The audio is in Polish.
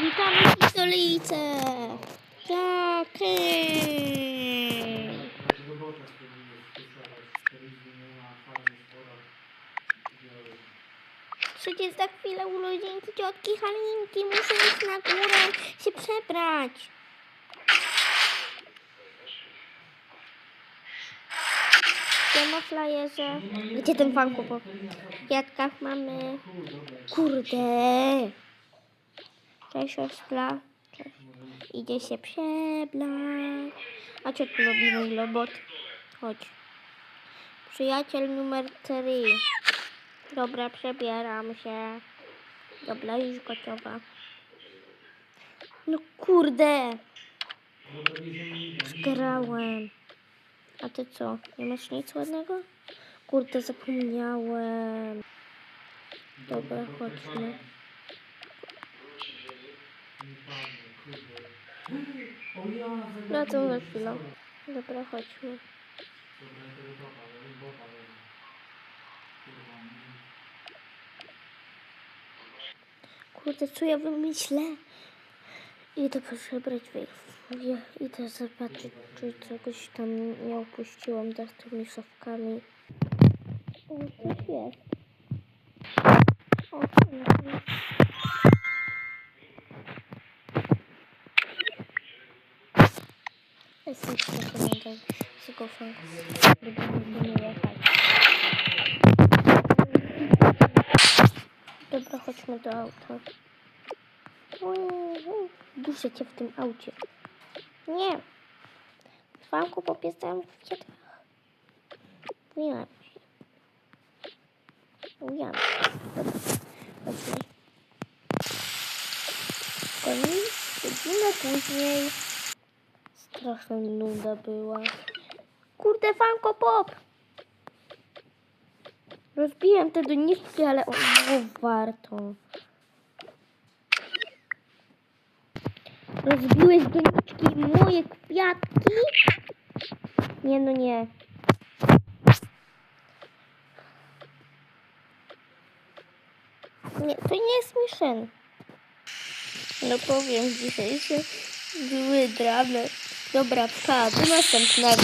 Witamy w stolicy! Tak! hej. Takiego bota spróbuję spuszować. 4 zmieniona, fajnie spora. Biorę. Przecież za chwilę urodzinki ciotki Halinki muszę iść na górę się przebrać. Siema flajerze. Gdzie ten fanku? Bo w kwiatkach mamy... Kurde. Cześć. Cześć. Idzie się przebrać. A co tu robi mój robot? Chodź. Przyjaciel numer 3. Dobra, przebieram się. Dobra, już gotowa. No kurde, zgrałem. A ty co, nie masz nic ładnego? Kurde, zapomniałem. Dobra, chodźmy. Nie padnę, kurde. O ja, Wracam za chwilę. Dobra, chodźmy. Ja ja. Kurde, co ja wymyślę? Idę przebrać wyjście. Idę zobaczyć, czy czegoś tam nie opuściłam za tymi szafkami. O, coś jest. O, coś jest. Jestem przekonana z tego fanku. Będziemy jechać. Dobra, chodźmy do auta. Duszę cię w tym aucie. Nie. Fanku popiesałem w kwiatkach. Ujęłam się. Ujęłam się. Dobra, chodźmy. Koniec. Później. Straszna nuda była. Kurde, Fanko Pop! Rozbiłem te doniczki, ale o, było warto. Rozbiłeś doniczki moje kwiatki? Nie, no nie. Nie, to nie jest Michelle. No powiem, dzisiejsze były dramy. Dobra, pa, do następnego.